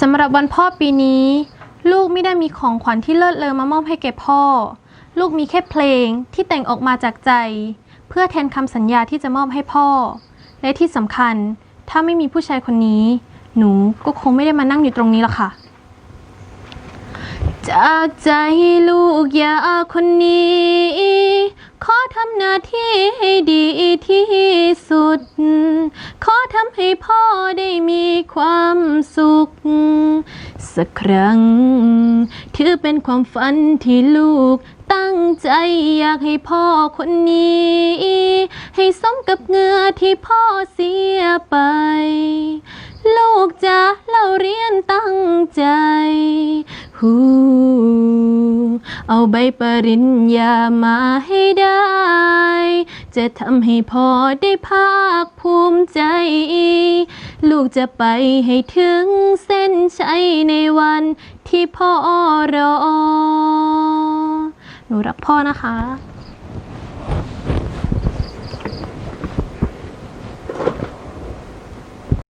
สำหรับวันพ่อปีนี้ ลูกไม่ได้มีของขวัญที่เลิศเลอมามอบให้แก่พ่อ ลูกมีแค่เพลงที่แต่งออกมาจากใจ เพื่อแทนคำสัญญาที่จะมอบให้พ่อ และที่สำคัญ ถ้าไม่มีผู้ชายคนนี้ หนูก็คงไม่ได้มานั่งอยู่ตรงนี้หรอกค่ะ จากใจลูกยาคนนี้ ขอทำหน้าที่ให้ดีที่สุดำให้พ่อได้มีความสุข สักครั้ง ถือเป็นความฝันที่ลูกตั้งใจอยากให้พ่อคนนี้ ให้สมกับเงื่อที่พ่อเสียไป ลูกจะเล่าเรียนตั้งใจฮูเอาใบปริญญามาให้ได้ จะทำให้พ่อได้ภาคภูมิใจ ลูกจะไปให้ถึงเส้นชัยในวันที่พ่อรอ หนูรักพ่อนะคะ